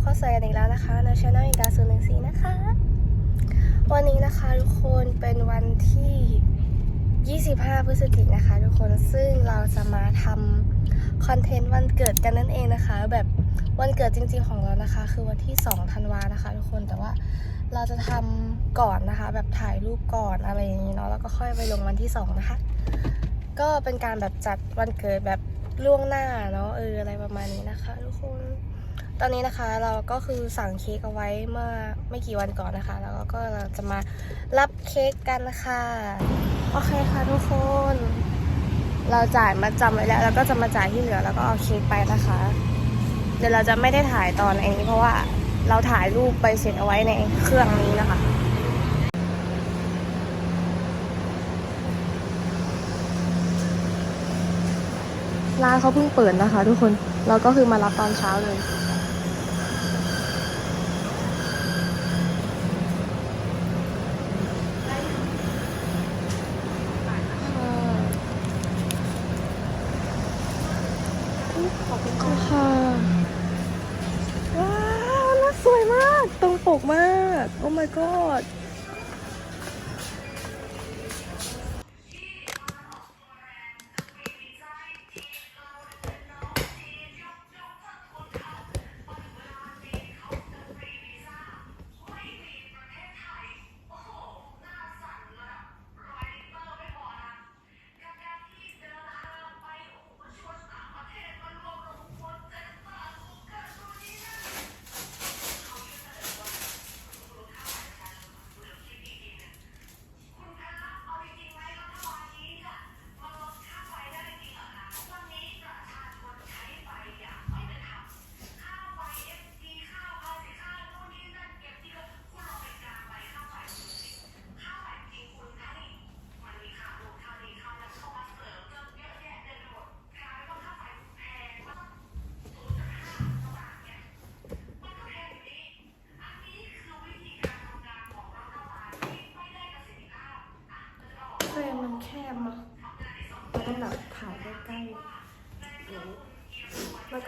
กคนกลับมาพบกับข้าสวยกันอีกแล้วนะคะในช่องอินกาศูนย์หนึ่งสี่นะคะ วันนี้นะคะทุกคนเป็นวันที่ 25 พฤศจิกายนนะคะทุกคนซึ่งเราจะมาทำคอนเทนต์วันเกิดกันนั่นเองนะคะ แบบวันเกิดจริงๆของเรานะคะ คือวันที่ 2 ธันวานะคะ ทุกคนแต่ว่าเราจะทำก่อนนะคะ แบบถ่ายรูปก่อนอะไรอย่างนี้เนาะแล้วก็ค่อยไปลงวันที่ 2 นะคะ ก็เป็นการแบบจัดวันเกิดแบบล่วงหน้าเนาะเอออะไรประมาณนี้นะคะ ทุกคน ตอนนี้นะคะเราก็คือสั่งเค้กเอาไว้เมื่อไม่กี่วันก่อนนะคะ แล้วก็เราจะมารับเค้กกันนะคะโอเคค่ะทุกคน เราจ่ายมาจำไว้แล้ว แล้วก็จะมาจ่ายที่เหลือแล้วก็เอาเค้กไปนะคะ เดี๋ยวเราจะไม่ได้ถ่ายตอนไอ้นี้เพราะว่าเราถ่ายรูปไปเสร็จเอาไว้ในเครื่องนี้นะคะร้านเขาเพิ่งเปิดนะคะ ทุกคนเราก็คือมารับตอนเช้าเลย ขอบคุณค่ะ ว้าวน่าสวยมา กตรงปกมาก โอ้ my god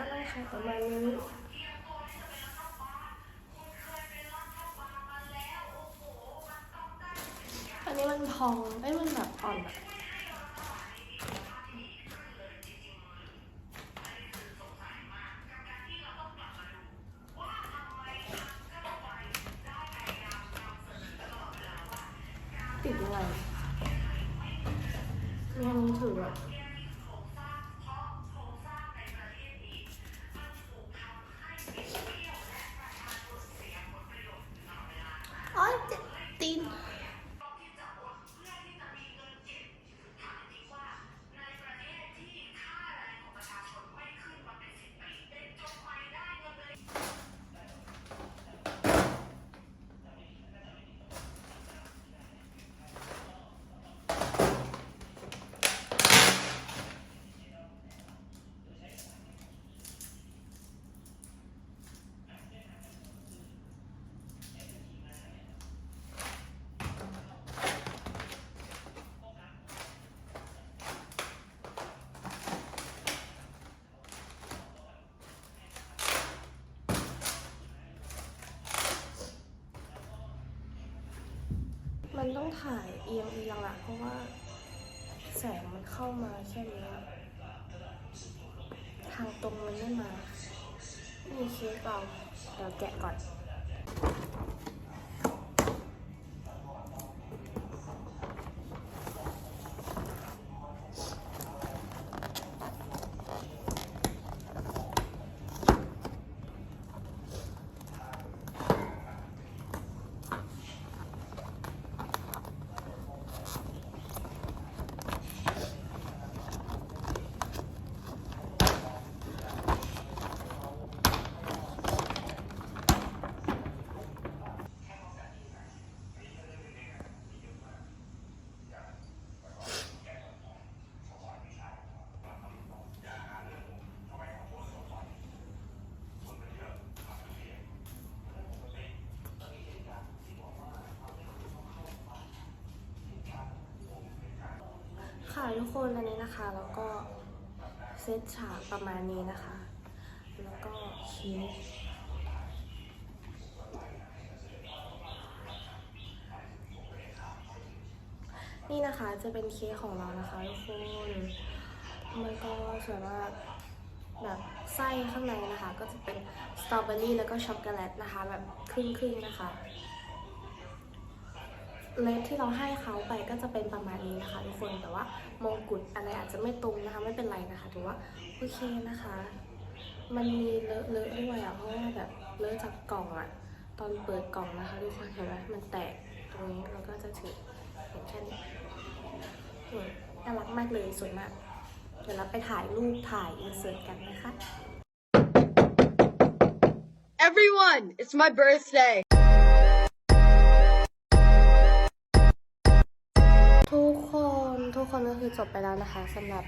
ก็ต้องใช้ประมาณนี้อันนี้มันพองไอ้มันแบบอ่อนอะติดยังไงยัง มันต้องถ่ายเอียงเอียงๆอะเพราะว่าแสงมันเข้ามาแค่นี้ทางตรงมันไม่มานี่เค้กเราเดี๋ยวแกะก่อน ค่ะทุกคนอันนี้นะคะ แล้วก็เซตฉากประมาณนี้นะคะ แล้วก็เค้ค้กนี่นะคะจะเป็นเค้กของเรานะคะทุกคนมันก็สวยมากแบบไส้ข้างในนะคะ ก็จะเป็นสตรอเบอรี่แล้วก็ช็อกโกแลตนะคะ แบบครึ่งๆนะคะ เลสที่เราให้เขาไปก็จะเป็นประมาณนี้นะคะทุกคนแต่ว่ามงกุฎอะไรอาจจะไม่ตรงนะคะ ไม่เป็นไรนะคะถือว่าโอเคนะคะ มันมีเลอะเลอะด้วยอะเพราะว่าแบบเลอะจากกล่องอะตอนเปิดกล่องนะคะทุกคนเห็นไหมมันแตกตรงนี้แล้วก็จะถือเห็นแค่นี้น่ารักมากเลยสวยมากเดี๋ยวเราไปถ่ายรูปถ่ายอินเสิร์ตกันนะคะ Everyone, it's my birthday. คนทุกคนก็คือจบไปแล้วนะคะสำหรับ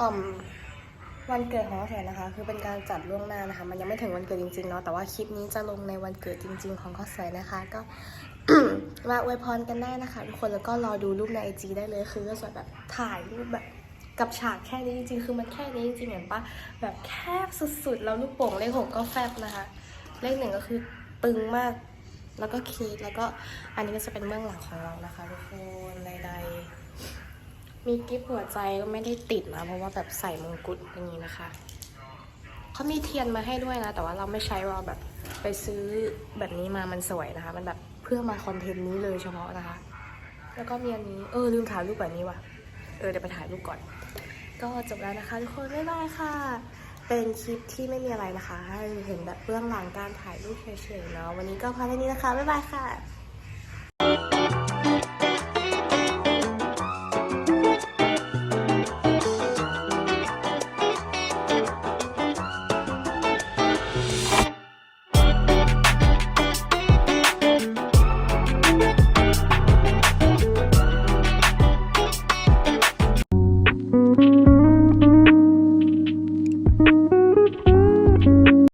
อ่อมวันเกิดของข้าวสวยนะคะ คือเป็นการจัดล่วงหน้านะคะ มันยังไม่ถึงวันเกิดจริงๆเนาะแต่ว่าคลิปนี้จะลงในวันเกิดจริง ๆ ของข้าวสวยนะคะ ก็มาอวยพรกันได้นะคะทุกคนแล้วก็รอดูรูปในไอจีได้เลยคือข้าวสวยแบบถ่ายรูปแบบกับฉากแค่นี้จริงๆ คือมันแค่นี้จริงๆเห็นปะแบบแคบสุดๆ แล้วลูกโป่งเลขหกก็แฟบนะคะ เลขหนึ่งก็คือตึงมาก แล้วก็เค้กแล้วก็อันนี้ก็จะเป็นเบื้องหลังของเรานะคะทุกคนใดๆมีกิฟต์หัวใจก็ไม่ได้ติดนะเพราะว่าแบบใส่มงกุฎอย่างนี้นะคะเขามีเทียนมาให้ด้วยนะ แต่ว่าเราไม่ใช้เราแบบไปซื้อแบบนี้มามันสวยนะคะ มันแบบเพื่อมาคอนเทนต์นี้เลยเฉพาะนะคะ แล้วก็มีอันนี้เออลืมถ่ายรูปแบบนี้ว่ะเออเดี๋ยวไปถ่ายรูปก่อน ก็จบแล้วนะคะ ทุกคนบ๊ายบายค่ะ เป็นคลิปที่ไม่มีอะไรนะคะให้เห็นแบบเบื้องหลังการถ่ายรูปเฉยๆเนาะวันนี้ก็พอแค่นี้นะคะ บ๊ายบายค่ะ